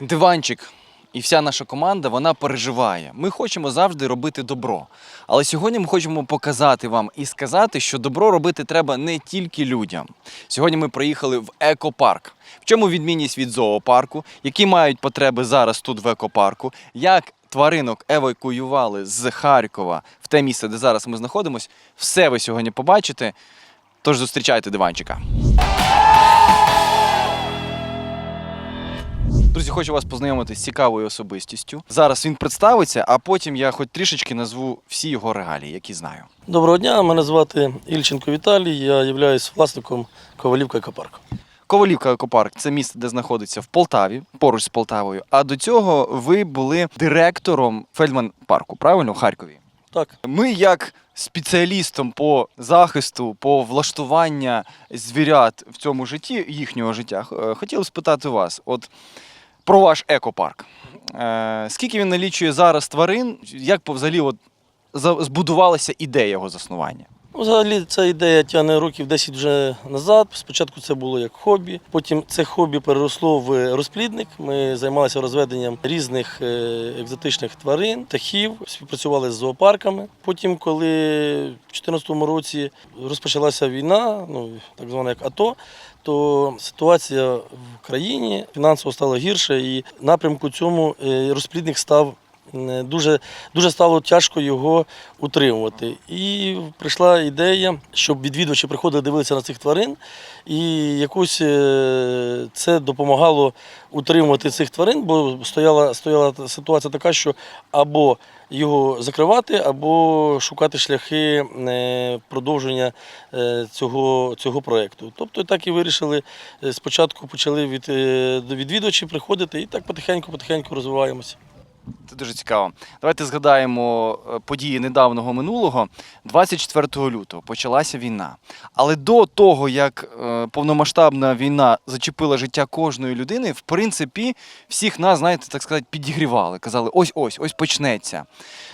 Диванчик і вся наша команда вона переживає. Ми хочемо завжди робити добро. Але сьогодні ми хочемо показати вам і сказати, що добро робити треба не тільки людям. Сьогодні ми приїхали в екопарк. В чому відмінність від зоопарку, які мають потреби зараз тут в екопарку, як тваринок евакуювали з Харкова в те місце, де зараз ми знаходимося, все ви сьогодні побачите. Тож зустрічайте диванчика. Друзі, хочу вас познайомити з цікавою особистістю. Зараз він представиться, а потім я хоч трішечки назву всі його регалії, які знаю. Доброго дня, мене звати Ільченко Віталій, я являюсь власником Ковалівка екопарку. Ковалівка екопарк це місце, де знаходиться в Полтаві, поруч з Полтавою. А до цього ви були директором Фельдман парку, правильно, в Харкові. Так, Ми, як спеціалістом по захисту, по влаштування звірят в цьому житті, їхнього життя, хотіли спитати вас, от про ваш екопарк. Е, Скільки він налічує зараз тварин? Як взагалі от, збудувалася ідея його заснування? Ну, взагалі ця ідея тягне років 10 вже назад. Спочатку це було як хобі, потім це хобі переросло в розплідник. Ми займалися розведенням різних е, екзотичних тварин, птахів, співпрацювали з зоопарками. Потім, коли в 2014 році розпочалася війна, ну так звана як АТО, то ситуація в країні фінансово стала гірше, і напрямку цьому е, розплідник став дуже, дуже стало тяжко його утримувати. І прийшла ідея, щоб відвідувачі приходили, дивилися на цих тварин, і якось е, це допомагало утримувати цих тварин, бо стояла, стояла ситуація така, що або його закривати, або шукати шляхи е, продовження е, цього, цього проєкту. Тобто так і вирішили. е, Спочатку почали від, е, до відвідувачів приходити і так потихеньку-потихеньку розвиваємося. Це дуже цікаво. Давайте згадаємо е, події недавнього минулого. 24 лютого почалася війна. Але до того, як е, повномасштабна війна зачепила життя кожної людини, в принципі, всіх нас, знаєте, так сказати, підігрівали. Казали, ось ось, ось почнеться.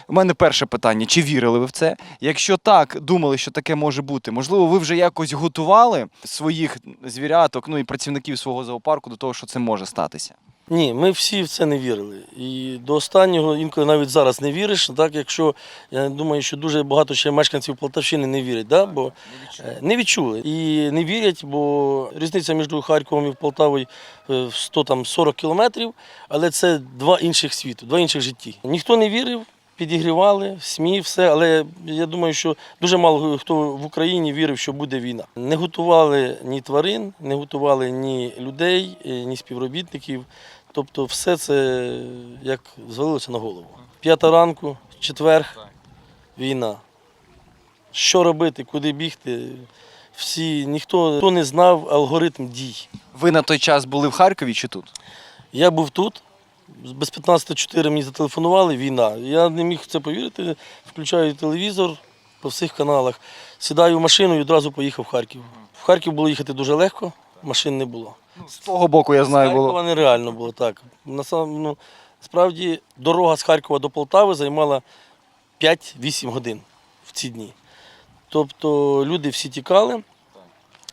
У мене перше питання: чи вірили ви в це? Якщо так, думали, що таке може бути, можливо, ви вже якось готували своїх звіряток, ну і працівників свого зоопарку до того, що це може статися? Ні, ми всі в це не вірили. І до останнього інколи навіть зараз не віриш. Так, якщо я думаю, що дуже багато ще мешканців Полтавщини не вірять, да? бо е, не відчули. І не вірять, бо різниця між Харковом і Полтавою е, в 100 там 40 кілометрів, але це два інших світу, два інших житті. Ніхто не вірив. Підігрівали, СМІ, все, але я думаю, що дуже мало хто в Україні вірив, що буде війна. Не готували ні тварин, не готували ні людей, е, ні співробітників. Тобто все це як звалилося на голову. П'ята ранку, четвер, війна. Що робити, куди бігти? Всі, ніхто, ніхто не знав алгоритм дій. Ви на той час були в Харкові чи тут? Я був тут, без 15.04 мені зателефонували, війна. Я не міг в це повірити, включаю телевізор по всіх каналах, сідаю в машину і одразу поїхав в Харків. В Харків було їхати дуже легко, машин не було. З того боку, я знаю, З Харкова було. нереально було так. Насам- ну, Справді дорога з Харкова до Полтави займала 5-8 годин в ці дні. Тобто люди всі тікали.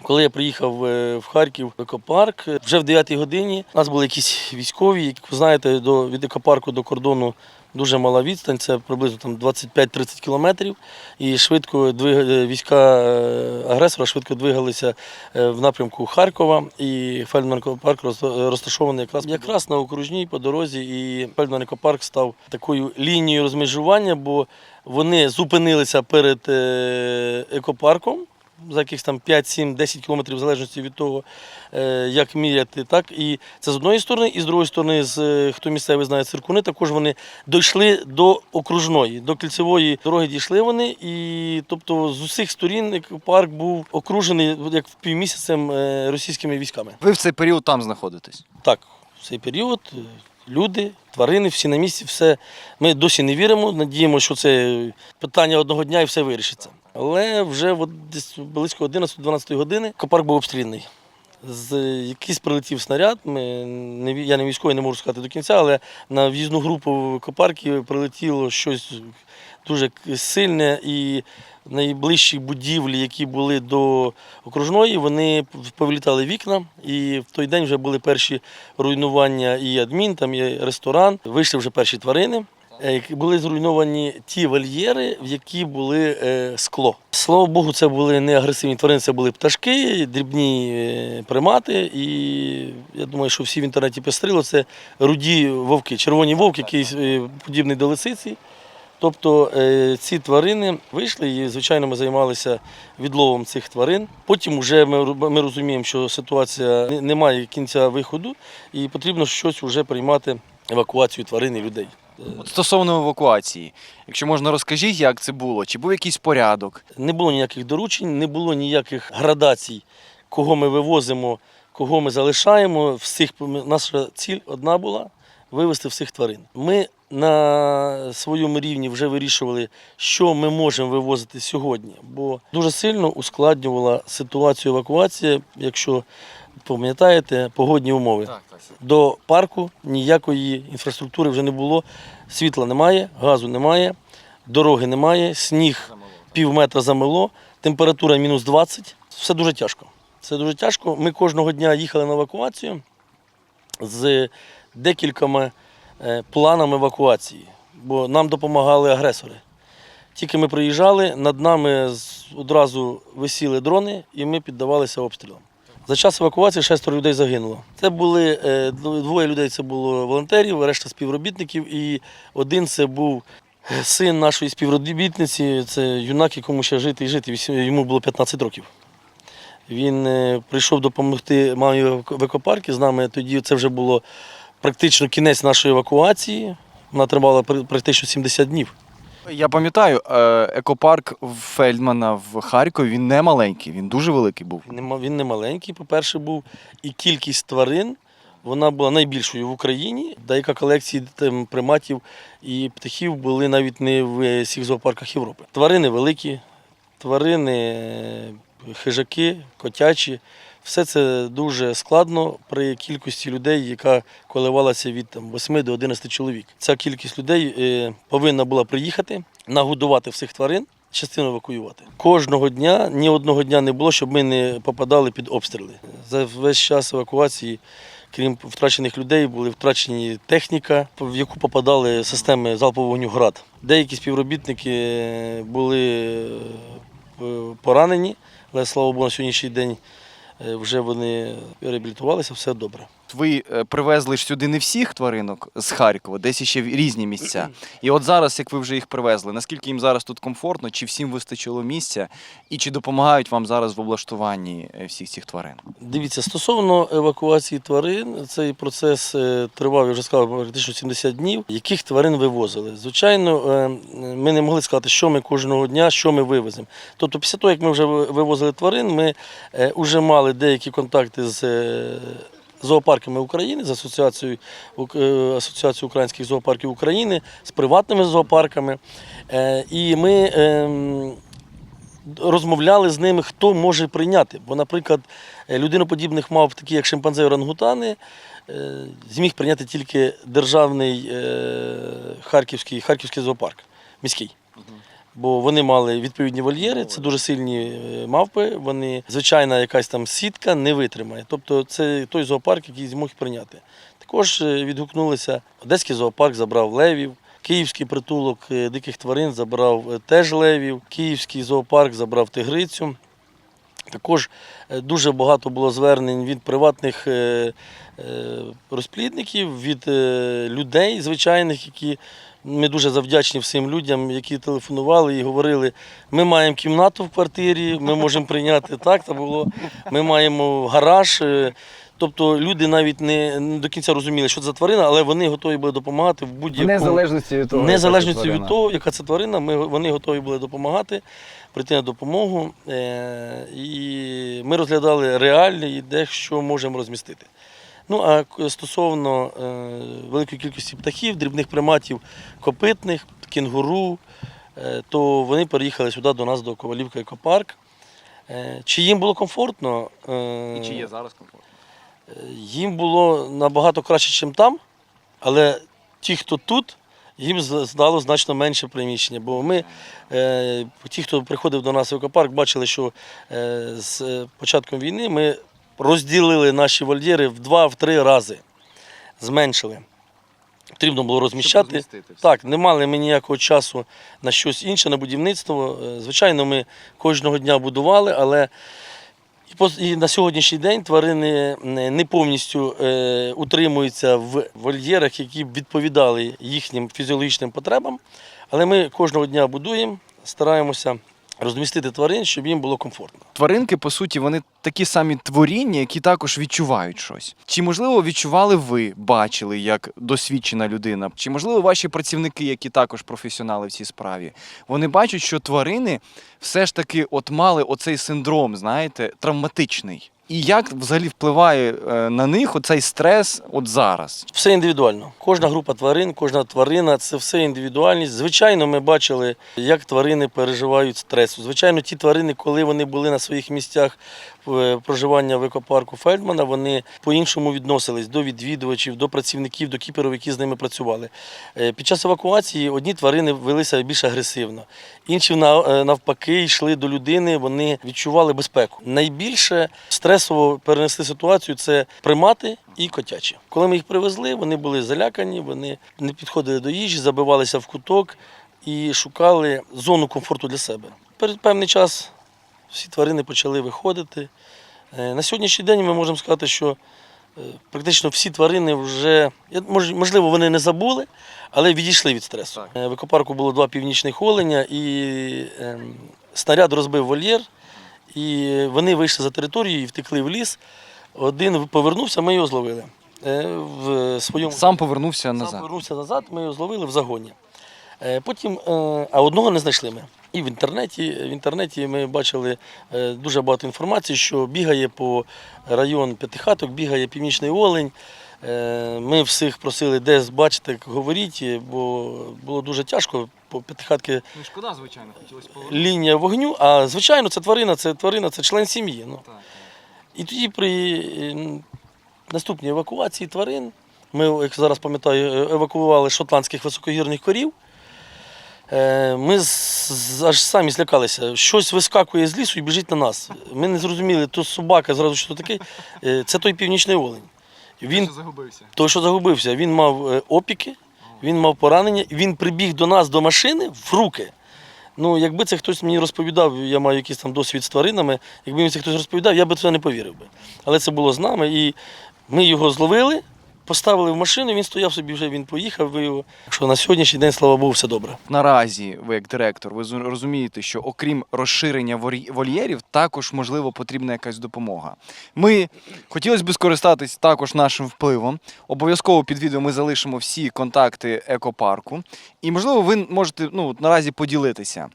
Коли я приїхав е, в Харків в екопарк, е, вже в 9 годині у нас були якісь військові, як ви знаєте, до, від екопарку до кордону дуже мала відстань, це приблизно там 25-30 кілометрів. І швидко двиг... е, війська е, агресора швидко двигалися е, в напрямку Харкова. І Фельдман екопарк розташований якраз, якраз на окружній по дорозі. І Фельдман екопарк став такою лінією розмежування, бо вони зупинилися перед екопарком за якихось там 5, 7, 10 кілометрів, в залежності від того, е, як міряти. Так? І це з одної сторони, і з другої сторони, з, е, хто місцевий знає циркуни, також вони дійшли до окружної, до кільцевої дороги дійшли вони. І тобто з усіх сторін парк був окружений як півмісяцем е, російськими військами. Ви в цей період там знаходитесь. Так, в цей період люди, тварини, всі на місці, все. Ми досі не віримо, надіємося, що це питання одного дня і все вирішиться. Але вже десь близько 11-12 години екопарк був обстріляний. з якийсь прилетів снаряд. Ми я не військовий, не можу сказати до кінця, але на в'їзну групу в екопарки прилетіло щось дуже сильне і найближчі будівлі, які були до окружної, вони повилітали вікна. І в той день вже були перші руйнування і адмін, там і ресторан. Вийшли вже перші тварини. Е, які Були зруйновані ті вольєри, в які були е, скло. Слава Богу, це були не агресивні тварини, це були пташки, дрібні е, примати. І я думаю, що всі в інтернеті пестрило. Це руді вовки, червоні вовки, який е, подібний до лисиці. Тобто ці тварини вийшли і, звичайно, ми займалися відловом цих тварин. Потім вже ми, розуміємо, що ситуація не має кінця виходу, і потрібно щось вже приймати евакуацію тварин і людей. От стосовно евакуації, якщо можна розкажіть, як це було? Чи був якийсь порядок? Не було ніяких доручень, не було ніяких градацій, кого ми вивозимо, кого ми залишаємо. Всіх наша ціль одна була вивезти всіх тварин. Ми на своєму рівні вже вирішували, що ми можемо вивозити сьогодні, бо дуже сильно ускладнювала ситуацію евакуації, якщо пам'ятаєте, погодні умови. Так, так. До парку ніякої інфраструктури вже не було. Світла немає, газу немає, дороги немає, сніг пів метра замело, температура мінус 20. Все дуже тяжко. Це дуже тяжко. Ми кожного дня їхали на евакуацію з декількома е, планами евакуації, бо нам допомагали агресори. Тільки ми приїжджали, над нами одразу висіли дрони, і ми піддавалися обстрілам. За час евакуації шестеро людей загинуло. Це були е, двоє людей це було волонтерів, решта співробітників, і один це був е, син нашої співробітниці, це юнак, якому ще жити і жити. Йому було 15 років. Він е, прийшов допомогти мамі в еко- екопаркі з нами. Тоді це вже було практично кінець нашої евакуації. Вона тривала практично 70 днів. Я пам'ятаю, е, екопарк Фельдмана в Харкові він не маленький, він дуже великий був. Він не маленький, по-перше, був. І кількість тварин вона була найбільшою в Україні. Деяка колекції там, приматів і птахів були навіть не в всіх зоопарках Європи. Тварини великі, тварини е, хижаки, котячі. Все це дуже складно при кількості людей, яка коливалася від там, 8 до 11 чоловік. Ця кількість людей е, повинна була приїхати, нагодувати всіх тварин, частину евакуювати. Кожного дня ні одного дня не було, щоб ми не попадали під обстріли. За весь час евакуації, крім втрачених людей, були втрачені техніка, в яку попадали системи залпового вогню град. Деякі співробітники е, були е, поранені, але слава Богу, на сьогоднішній день вже вони реабілітувалися, все добре. Ви е, привезли ж сюди не всіх тваринок з Харкова, десь ще в різні місця. І от зараз, як ви вже їх привезли, наскільки їм зараз тут комфортно, чи всім вистачило місця, і чи допомагають вам зараз в облаштуванні е, всіх цих тварин? Дивіться, стосовно евакуації тварин, цей процес е, тривав, я вже сказав, практично 70 днів. Яких тварин вивозили? Звичайно, ми не могли сказати, що ми кожного дня, що ми вивеземо. Тобто, після того, як ми вже вивозили тварин, ми вже мали деякі контакти з. Зоопарками України з асоціацією е, Асоціацією українських зоопарків України з приватними зоопарками. Е, І ми ем, розмовляли з ними, хто може прийняти. Бо, наприклад, е, людиноподібних мав, такі як шимпанзе і орангутани, зміг прийняти тільки державний харківський, харківський зоопарк, міський. Бо вони мали відповідні вольєри, це дуже сильні е, мавпи. Вони звичайна якась там сітка не витримає. Тобто це той зоопарк, який змог прийняти. Також е, відгукнулися Одеський зоопарк забрав левів. Київський притулок е, диких тварин забрав теж левів, Київський зоопарк забрав тигрицю. Також дуже багато було звернень від приватних розплідників, від людей звичайних, які ми дуже завдячні всім людям, які телефонували і говорили, ми маємо кімнату в квартирі, ми можемо прийняти так. Та було. Ми маємо гараж. е, Тобто люди навіть не, до кінця розуміли, що це за тварина, але вони готові були допомагати в будь-якому незалежності від того, яка це незалежності від того, яка це тварина, ми, вони готові були допомагати, прийти на допомогу. Е, і ми розглядали реальні, де що можемо розмістити. Ну а стосовно е, великої кількості птахів, дрібних приматів, копитних, кінгуру, е, то вони переїхали сюди до нас, до Ковалівка екопарк. Е, Чи їм було комфортно? І чи є зараз комфортно? Їм було набагато краще, ніж там, але ті, хто тут, їм здало значно менше приміщення. Бо ми, ті, хто приходив до нас в екопарк, бачили, що з початком війни ми розділили наші вольєри в два-три рази, зменшили. Потрібно було розміщати. Так, не мали ми ніякого часу на щось інше, на будівництво. Е, Звичайно, ми кожного дня будували, але і на сьогоднішній день тварини не не повністю е, утримуються в вольєрах, які б відповідали їхнім фізіологічним потребам. Але ми кожного дня будуємо, стараємося розмістити тварин, щоб їм було комфортно. Тваринки, по суті, вони такі самі творіння, які також відчувають щось. Чи можливо відчували ви, бачили як досвідчена людина? Чи можливо ваші працівники, які також професіонали в цій справі, вони бачать, що тварини все ж таки от мали оцей синдром, знаєте, травматичний. І як взагалі впливає е, на них оцей стрес от зараз? Все індивідуально. Кожна група тварин, кожна тварина це все індивідуальність. Звичайно, ми бачили, як тварини переживають стрес. Звичайно, ті тварини, коли вони були на своїх місцях проживання в екопарку Фельдмана, вони по-іншому відносились до відвідувачів, до працівників, до кіперів, які з ними працювали. Е, Під час евакуації одні тварини велися більш агресивно, інші е, навпаки йшли до людини, вони відчували безпеку. Найбільше стресово перенесли ситуацію це примати і котячі. Коли ми їх привезли, вони були залякані, вони не підходили до їжі, забивалися в куток і шукали зону комфорту для себе. Перед певний час всі тварини почали виходити. Е, На сьогоднішній день ми можемо сказати, що е, практично всі тварини вже, можливо, вони не забули, але відійшли від стресу. Е, В екопарку було два північних оленя, і ем, снаряд розбив вольєр, і вони вийшли за територію і втекли в ліс. Один повернувся, ми його зловили. В своєму Сам повернувся Сам назад. повернувся назад, ми його зловили в загоні. Потім, а одного не знайшли ми. І в інтернеті, в інтернеті ми бачили е, дуже багато інформації, що бігає по район П'ятихаток, бігає північний олень. Е, Ми всіх просили, де бачите, говоріть, бо було дуже тяжко. По п'ятихатки Ну, шкода, звичайно, хотілося лінія вогню. А звичайно, це тварина, це тварина, це член сім'ї. Ну. І тоді при наступній евакуації тварин, ми, як зараз пам'ятаю, е, евакуювали шотландських високогірних корів. Е, Ми аж самі злякалися. Щось вискакує з лісу і біжить на нас. Ми не зрозуміли, то собака, зразу що то таке. Е, Це той північний олень. Він загубився. той, що загубився, він мав е, опіки, він мав поранення, він прибіг до нас до машини в руки. Ну, якби це хтось мені розповідав, я маю якийсь там досвід з тваринами, якби мені це хтось розповідав, я би це не повірив би. Але це було з нами, і ми його зловили, поставили в машину, він стояв собі вже, він поїхав. ви його. Що на сьогоднішній день, слава Богу, все добре. Наразі ви як директор, ви зу- розумієте, що окрім розширення вольєрів, також можливо потрібна якась допомога. Ми хотілося б скористатись також нашим впливом. Обов'язково під відео ми залишимо всі контакти екопарку. І можливо, ви можете ну наразі поділитися.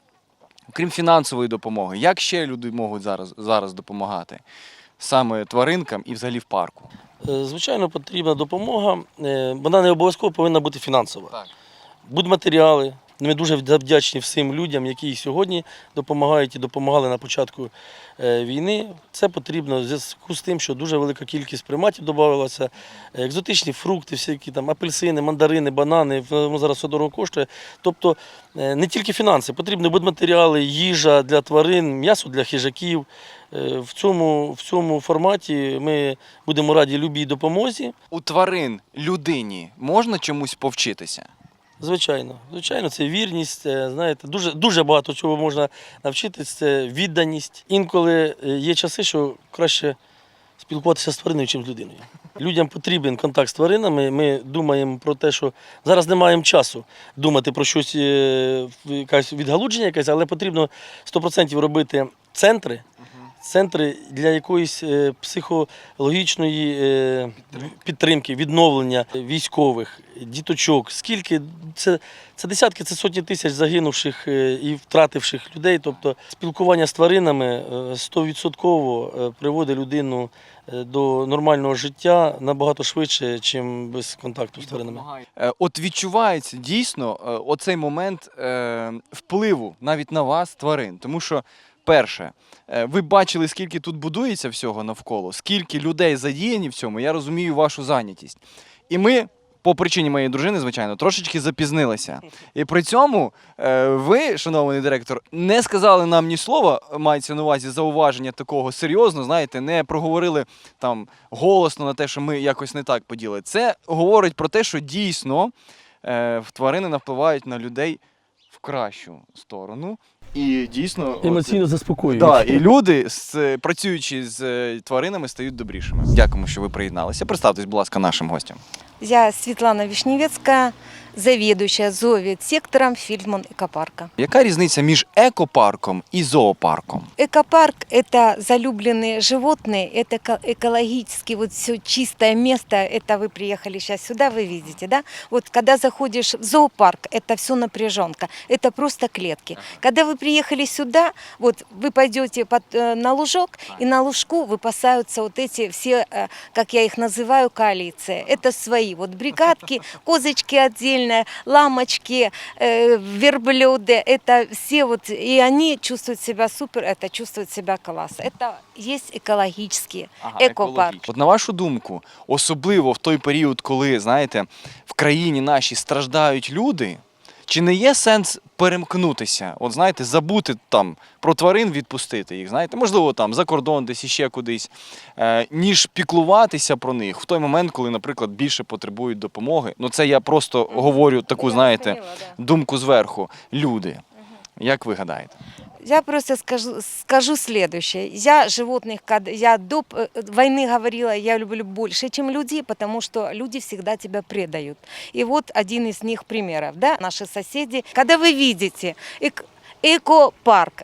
Окрім фінансової допомоги, як ще люди можуть зараз, зараз допомагати саме тваринкам і взагалі в парку? Е, Звичайно, потрібна допомога. Е, Вона не обов'язково повинна бути фінансова. Так. Будматеріали. Ми дуже вдячні всім людям, які сьогодні допомагають і допомагали на початку е, війни. Це потрібно в зв'язку з тим, що дуже велика кількість приматів додавалася. Екзотичні фрукти, всякі там апельсини, мандарини, банани. Воно зараз все дорого коштує. Тобто е, не тільки фінанси, потрібні будматеріали, їжа для тварин, м'ясо для хижаків. Е, В цьому, в цьому форматі ми будемо раді любій допомозі. У тварин людині можна чомусь повчитися? Звичайно, звичайно, це вірність. Знаєте, дуже, дуже багато чого можна навчитися. Це відданість. Інколи е, є часи, що краще спілкуватися з твариною, ніж з людиною. Людям потрібен контакт з тваринами. Ми думаємо про те, що зараз не маємо часу думати про щось, е, якесь відгалудження, якесь, але потрібно 100% робити центри. Центри для якоїсь е, психологічної е, підтримки, відновлення військових, діточок. Скільки це, це десятки, це сотні тисяч загинувших е, і втративших людей. Тобто спілкування з тваринами стовідсотково приводить людину до нормального життя набагато швидше, ніж без контакту з тваринами. От відчувається дійсно оцей момент впливу навіть на вас, тварин. Тому що Перше, е, ви бачили, скільки тут будується всього навколо, скільки людей задіяні в цьому, я розумію вашу зайнятість. І ми, по причині моєї дружини, звичайно, трошечки запізнилися. І при цьому е, ви, шановний директор, не сказали нам ні слова, мається на увазі зауваження такого серйозно, знаєте, не проговорили там голосно на те, що ми якось не так поділи. Це говорить про те, що дійсно е, тварини впливають на людей в кращу сторону. І дійсно Емоційно заспокоює. Да, і люди, з, працюючи з е, тваринами, стають добрішими. Дякуємо, що ви приєдналися. Представтесь, будь ласка, нашим гостям. Я Світлана Вишневецкая, заведующая зооветсектором Фильдман экопарка. Яка різниця між екопарком і зоопарком? Экопарк – это залюбленные животные, это эко- экологически вот все чистое место. Это вы приехали сейчас сюда, вы видите, да? Вот когда заходишь в зоопарк, это все напряженка, это просто клетки. Когда вы приехали сюда, вот вы пойдете под, э, на лужок, и на лужку выпасаются вот эти все, э, как я их называю, коалиции. Это свои, вот бригадки, козочки отдельно, ламочки, э, верблюды, это все вот, и они чувствуют себя супер, это чувствуют себя класс. Это есть экологические, экопарк. От на вашу думку, особливо в той період, коли, знаєте, в країні нашій страждають люди, чи не є сенс перемкнутися? От знаєте, забути там про тварин, відпустити їх, знаєте, можливо, там за кордон, десь іще кудись, е, ніж піклуватися про них в той момент, коли, наприклад, більше потребують допомоги. Ну це я просто говорю таку, знаєте, думку зверху. Люди. Як ви гадаєте? Я просто скажу, скажу следующее. Я животных, когда я до э, войны говорила, я люблю больше, чем людей, потому что люди всегда тебя предают. И вот один из них примеров, да, наши соседи. Когда вы видите эк- экопарк,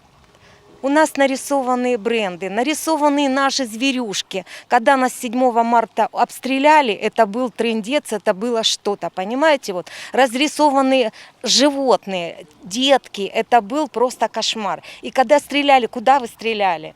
у нас нарисованы бренды, нарисованы наши зверюшки. Когда нас 7 марта обстреляли, это был трендец, это было что-то, понимаете? Вот разрисованные животные, детки, это был просто кошмар. И когда стреляли, куда вы стреляли?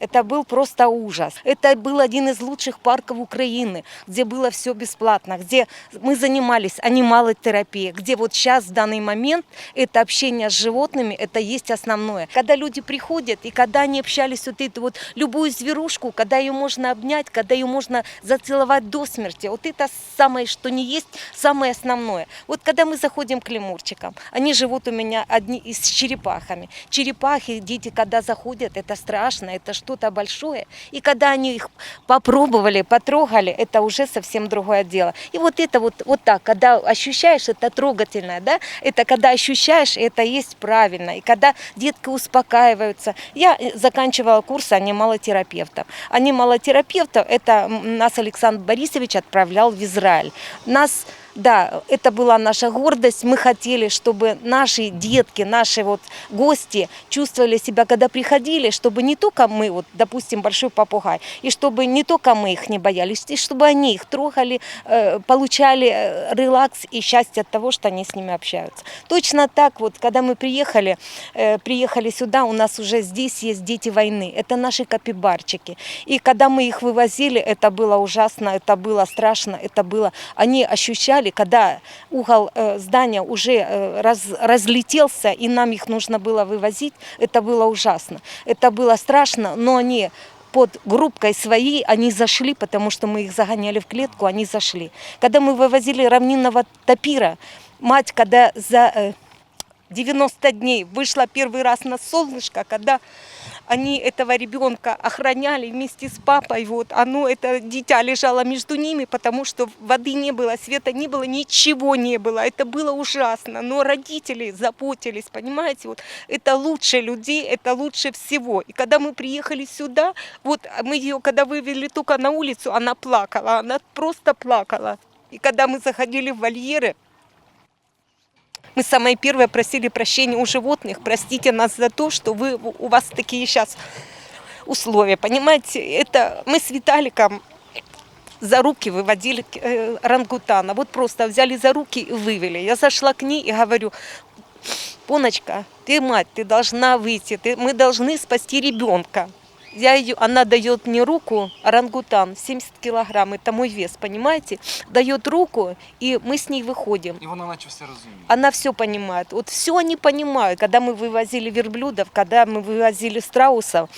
Это был просто ужас. Это был один из лучших парков Украины, где было все бесплатно, где мы занимались анималотерапией, где вот сейчас в данный момент это общение с животными, это есть основное. Когда люди приходят и когда они общались вот эту вот любую зверушку, когда ее можно обнять, когда ее можно зацеловать до смерти, вот это самое, что не есть, самое основное. Вот когда мы заходим к лемурчикам, они живут у меня одни и с черепахами. Черепахи, дети, когда заходят, это страшно, это что-то большое. И когда они их попробовали, потрогали, это уже совсем другое дело. И вот это вот, вот так, когда ощущаешь, это трогательно, да, это когда ощущаешь, это есть правильно. И когда детки успокаиваются. Я э, заканчивала курс анималотерапевтов. Анималотерапевтов, это м, нас Александр Борисович отправлял в Израиль. Нас да, это была наша гордость. Мы хотели, чтобы наши детки, наши вот гости чувствовали себя, когда приходили, чтобы не только мы, вот, допустим, большой попугай, и чтобы не только мы их не боялись, и чтобы они их трогали, э, получали э, релакс и счастье от того, что они с ними общаются. Точно так вот, когда мы приехали, э, приехали сюда, у нас уже здесь есть дети войны. Это наши капибарчики. И когда мы их вывозили, это было ужасно, это было страшно, это было... Они ощущали, когда угол э, здания уже э, раз- разлетелся, и нам их нужно было вывозить, это было ужасно. Это было страшно, но они под группкой своей, они зашли, потому что мы их загоняли в клетку, они зашли. Когда мы вывозили равнинного тапира, мать, когда за э, 90 дней вышла первый раз на солнышко, когда они этого ребенка охраняли вместе с папой, вот, оно, это дитя лежало между ними, потому что воды не было, света не было, ничего не было, это было ужасно, но родители заботились, понимаете, вот, это лучше людей, это лучше всего, и когда мы приехали сюда, вот, мы ее, когда вывели только на улицу, она плакала, она просто плакала, и когда мы заходили в вольеры, мы самое первое просили прощения у животных. Простите нас за то, что вы, у вас такие сейчас условия. Понимаете, это мы с Виталиком за руки выводили э, рангутана. Вот просто взяли за руки и вывели. Я зашла к ней и говорю, Поночка, ты мать, ты должна выйти, ты, мы должны спасти ребенка. Я ее, она дает мне руку, орангутан, 70 килограмм, это мой вес, понимаете? Дает руку, и мы с ней выходим. І вона наче все розуміє. Она все понимает. Вот все они понимают. Когда мы вывозили верблюдов, когда мы вывозили страусов,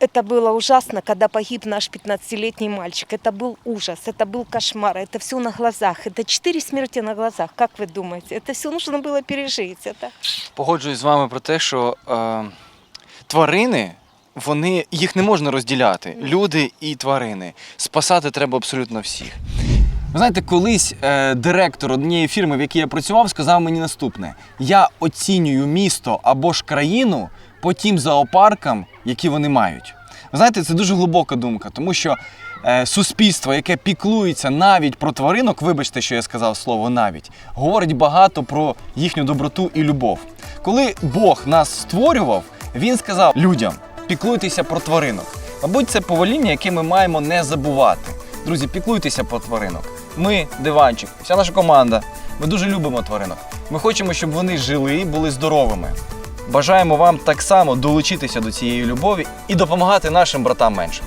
это было ужасно, когда погиб наш 15-летний мальчик. Это был ужас, это был кошмар, это все на глазах. Это четыре смерти на глазах, как вы думаете? Это все нужно было пережить. Это... Погоджуюсь з вами про те, що е, тварини. Вони їх не можна розділяти. Люди і тварини. Спасати треба абсолютно всіх. Ви знаєте, колись е, директор однієї фірми, в якій я працював, сказав мені наступне: я оцінюю місто або ж країну по тим зоопаркам, які вони мають. Ви знаєте, це дуже глибока думка, тому що е, суспільство, яке піклується навіть про тваринок, вибачте, що я сказав слово навіть, говорить багато про їхню доброту і любов. Коли Бог нас створював, він сказав людям: піклуйтеся про тваринок. Мабуть, це повеління, яке ми маємо не забувати. Друзі, піклуйтеся про тваринок. Ми, диванчик, вся наша команда. Ми дуже любимо тваринок. Ми хочемо, щоб вони жили і були здоровими. Бажаємо вам так само долучитися до цієї любові і допомагати нашим братам менше.